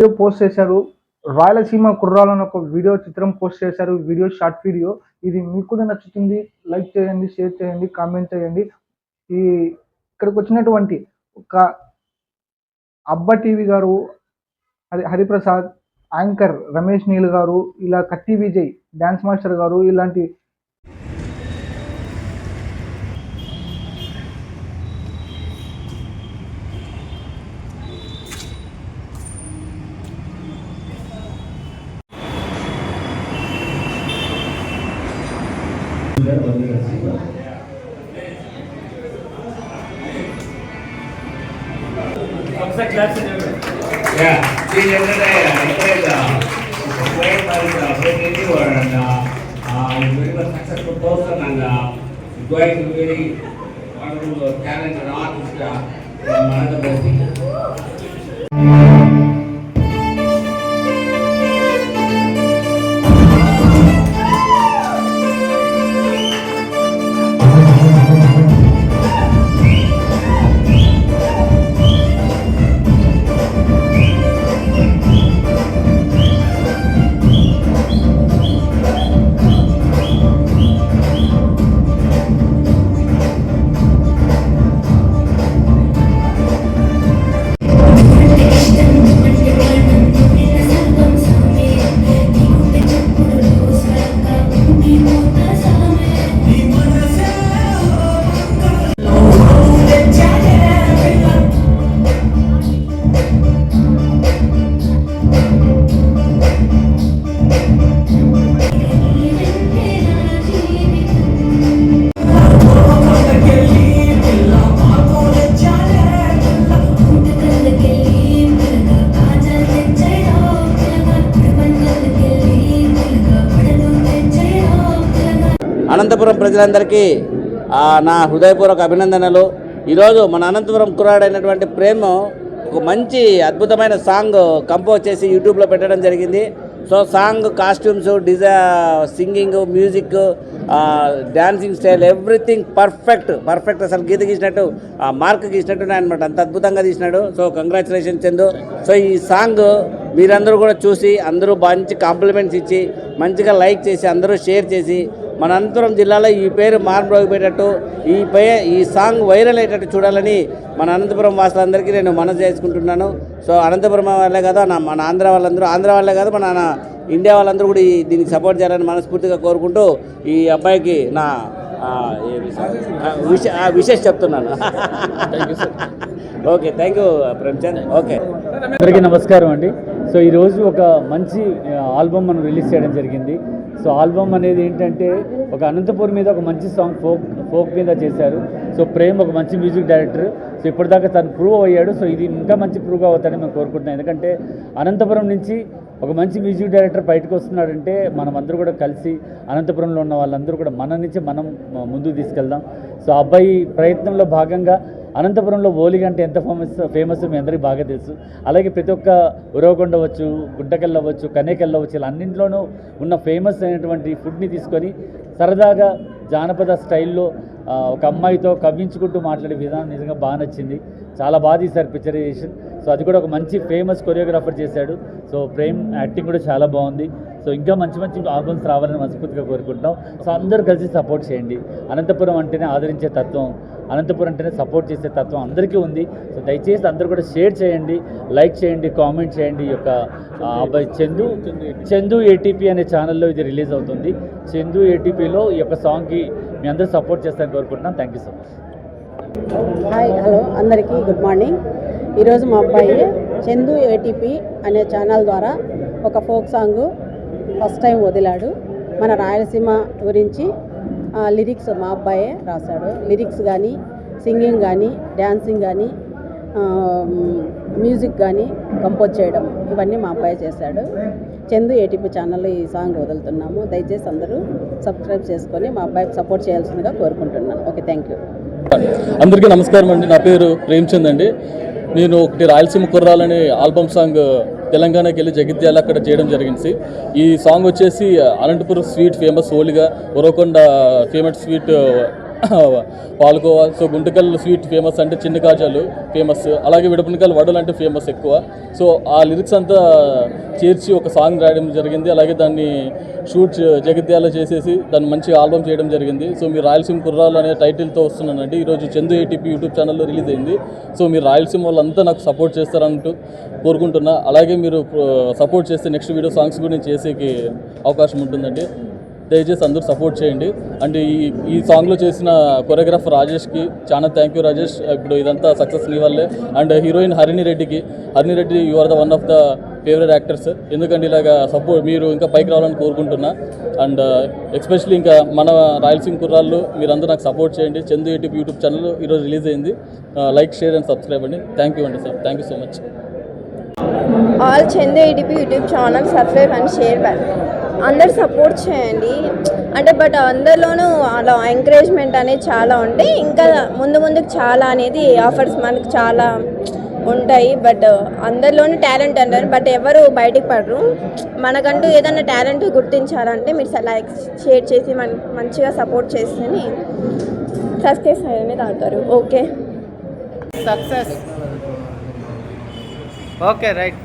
Video post చేశారు. రాయలసీమ కుర్రాలని ఒక video చిత్రం పోస్ట్ చేశారు. Video short video. ఇది మీకు కూడా నచ్చుతుంది. లైక్ చేయండి షేర్ చేయండి కామెంట్ చేయండి. ఈ ఇక్కడికి వచ్చినటువంటి ఒక అబ్బా టీవీ గారు హరి హరిప్రసాద్ యాంకర్ రమేష్ నీల్ గారు ఇలా కత్తి విజయ్ డ్యాన్స్ మాస్టర్ గారు ఇలాంటి person and, uh, he's going to be very wonderful talent and artist, uh, from another district. Anantapuram ప్రజలందరికీ నా హృదయపూర్వక అభినందనలు. ఈరోజు మన అనంతపురం కురాడైనటువంటి ప్రేమ్ ఒక మంచి అద్భుతమైన సాంగ్ కంపోజ్ చేసి యూట్యూబ్లో పెట్టడం జరిగింది. So song costumes డిజా singing music dancing style everything perfect perfect అసలు గీత గీసినట్టు ఆ మార్క్ గీసినట్టు అనమాట అంత అద్భుతంగా తీసినాడు. So congratulation Chandu. సో ఈ సాంగ్ మీరందరూ కూడా చూసి అందరూ మంచి కాంప్లిమెంట్స్ ఇచ్చి మంచిగా లైక్ చేసి అందరూ షేర్ చేసి మన అనంతపురం జిల్లాలో ఈ పేరు మార్మోగిపోయేటట్టు ఈ పే ఈ సాంగ్ వైరల్ అయ్యేటట్టు చూడాలని మన అనంతపురం వాసులందరికీ నేను మనసు చేసుకుంటున్నాను. సో అనంతపురం వాళ్ళే కాదు నా మన ఆంధ్ర వాళ్ళందరూ ఆంధ్ర వాళ్ళే కాదు మన ఇండియా వాళ్ళందరూ కూడా ఈ దీనికి సపోర్ట్ చేయాలని మనస్ఫూర్తిగా కోరుకుంటూ ఈ అబ్బాయికి నా విష విషెస్ చెప్తున్నాను. Okay thank you Premchand. Okay. అందరికీ నమస్కారం అండి. సో ఈరోజు ఒక మంచి ఆల్బమ్ మనం రిలీజ్ చేయడం జరిగింది. సో ఆల్బమ్ అనేది ఏంటంటే ఒక అనంతపూర్ మీద ఒక మంచి సాంగ్ ఫోక్ ఫోక్ మీద చేశారు. సో ప్రేమ్ ఒక మంచి మ్యూజిక్ డైరెక్టర్. సో ఇప్పటిదాకా తను ప్రూవ్ అయ్యాడు. సో ఇది ఇంకా మంచి ప్రూవ్ అవుతాడని మేము కోరుకుంటున్నాం. ఎందుకంటే అనంతపురం నుంచి ఒక మంచి మ్యూజిక్ డైరెక్టర్ బయటకు వస్తున్నాడంటే మనం అందరూ కూడా కలిసి అనంతపురంలో ఉన్న వాళ్ళందరూ కూడా మన నుంచి మనం ముందుకు తీసుకెళ్దాం. సో ఆ అబ్బాయి ప్రయత్నంలో భాగంగా అనంతపురంలో ఓలిగ అంటే ఎంత ఫేమస్ ఫేమస్ మీ అందరికీ బాగా తెలుసు. అలాగే ప్రతి ఒక్క ఉరవకొండ అవ్వచ్చు గుడ్డకెళ్ళవచ్చు అవ్వచ్చు అవ్వచ్చు ఇలా అన్నింటిలోనూ ఉన్న ఫేమస్ అయినటువంటి ఫుడ్ని తీసుకొని సరదాగా జానపద స్టైల్లో ఒక అమ్మాయితో కవ్వించుకుంటూ మాట్లాడే విధానం నిజంగా బాగా నచ్చింది. చాలా బాగా తీశారు పిక్చరైజేషన్ సో అది కూడా ఒక మంచి ఫేమస్ కొరియోగ్రాఫర్ చేశాడు. సో ప్రేమ్ యాక్టింగ్ కూడా చాలా బాగుంది. సో ఇంకా మంచి మంచి ఆల్బమ్స్ రావాలని మనస్ఫూర్తిగా కోరుకుంటున్నాం. సో అందరూ కలిసి సపోర్ట్ చేయండి. అనంతపురం అంటేనే ఆదరించే తత్వం. అనంతపురం అంటేనే సపోర్ట్ చేసే తత్వం అందరికీ ఉంది. సో దయచేసి అందరూ కూడా షేర్ చేయండి. లైక్ చేయండి కామెంట్ చేయండి ఈ యొక్క అబ్బాయి చందు. చందు ఏటీపీ అనే ఛానల్లో ఇది రిలీజ్ అవుతుంది. చందు ఏటీపీలో ఈ యొక్క సాంగ్కి మీ అందరూ సపోర్ట్ చేస్తారని కోరుకుంటున్నాను. Thank you so much hi hello అందరికీ గుడ్ మార్నింగ్ ఈరోజు మా అబ్బాయి చందు ఏటీపీ అనే ఛానల్ ద్వారా ఒక ఫోక్ సాంగ్ ఫస్ట్ టైం వదిలాడు. మన రాయలసీమ గురించి లిరిక్స్ మా అబ్బాయే రాశాడు. లిరిక్స్ కానీ సింగింగ్ కానీ డ్యాన్సింగ్ కానీ మ్యూజిక్ కానీ కంపోజ్ చేయడం ఇవన్నీ మా అబ్బాయి చేశాడు. చందు ఏటీపీ ఛానల్లో ఈ సాంగ్ వదులుతున్నాము. దయచేసి అందరూ సబ్స్క్రైబ్ చేసుకొని మా అబ్బాయికి సపోర్ట్ చేయాల్సిందిగా కోరుకుంటున్నాను. ఓకే థ్యాంక్ యూ అందరికీ నమస్కారం అండి. నా పేరు ప్రేమ్చంద్ అండి. నేను ఒకటి రాయలసీమ కుర్రాలని ఆల్బమ్ సాంగ్ తెలంగాణకి వెళ్ళి జగిత్యాల అక్కడ చేయడం జరిగింది. ఈ సాంగ్ వచ్చేసి Anantapuram sweet famous ఓలిగా Uravakonda famous sweet palkova. So Guntakal sweet famous అంటే చిన్న కాజాలు ఫేమస్. అలాగే విడపనకల్ వడలు అంటే ఫేమస్ ఎక్కువ. సో ఆ లిరిక్స్ అంతా చేర్చి ఒక సాంగ్ రాయడం జరిగింది. అలాగే దాన్ని షూట్ జగిత్యాల చేసేసి దాన్ని మంచి ఆల్బమ్ చేయడం జరిగింది. సో మీరు రాయలసీమ కుర్రాలు అనే టైటిల్తో వస్తున్నానండి. ఈరోజు చందు ఏటీపీ యూట్యూబ్ ఛానల్లో రిలీజ్ అయింది. సో మీరు రాయలసీమ వాళ్ళంతా నాకు సపోర్ట్ చేస్తారంటూ కోరుకుంటున్నా. అలాగే మీరు సపోర్ట్ చేస్తే నెక్స్ట్ వీడియో సాంగ్స్ కూడా నేను చేసేకి అవకాశం ఉంటుందండి. దయచేసి అందరూ సపోర్ట్ చేయండి. అండ్ ఈ ఈ సాంగ్లో చేసిన కొరియోగ్రాఫర్ రాజేష్కి చాలా థ్యాంక్ యూ రాజేష్. ఇప్పుడు ఇదంతా సక్సెస్ నీ వల్లే. అండ్ హీరోయిన్ హరిణి రెడ్డికి Harini Reddy you are the one of the favourite actors ఎందుకంటే ఇలాగా సపోర్ట్ మీరు ఇంకా పైకి రావాలని కోరుకుంటున్నా. అండ్ ఎస్పెషలీ uh, ఇంకా మన రాయలసీమ కుర్రాళ్ళు మీరందరూ నాకు సపోర్ట్ చేయండి. చందు యూట్యూబ్ యూట్యూబ్ ఛానల్ ఈరోజు రిలీజ్ అయింది. Like share and. సబ్స్క్రైబ్ అండి థ్యాంక్ యూ అండి sir thank you so much all Chandu ATP YouTube channel subscribe and share అందరు సపోర్ట్ చేయండి. అంటే బట్ అందరిలోనూ అలా ఎంకరేజ్మెంట్ అనేది చాలా ఉంటాయి ఇంకా ముందు ముందుకు చాలా అనేది ఆఫర్స్ మనకు చాలా ఉంటాయి. బట్ అందరిలోనూ టాలెంట్ అంటారు. బట్ ఎవరు బయటికి పడరు. మనకంటూ ఏదైనా టాలెంట్ గుర్తించాలంటే మీరు లైక్ షేర్ చేసి మన మంచిగా సపోర్ట్ చేస్తేనే సక్సెస్ అనేది అవుతారు. Okay success okay right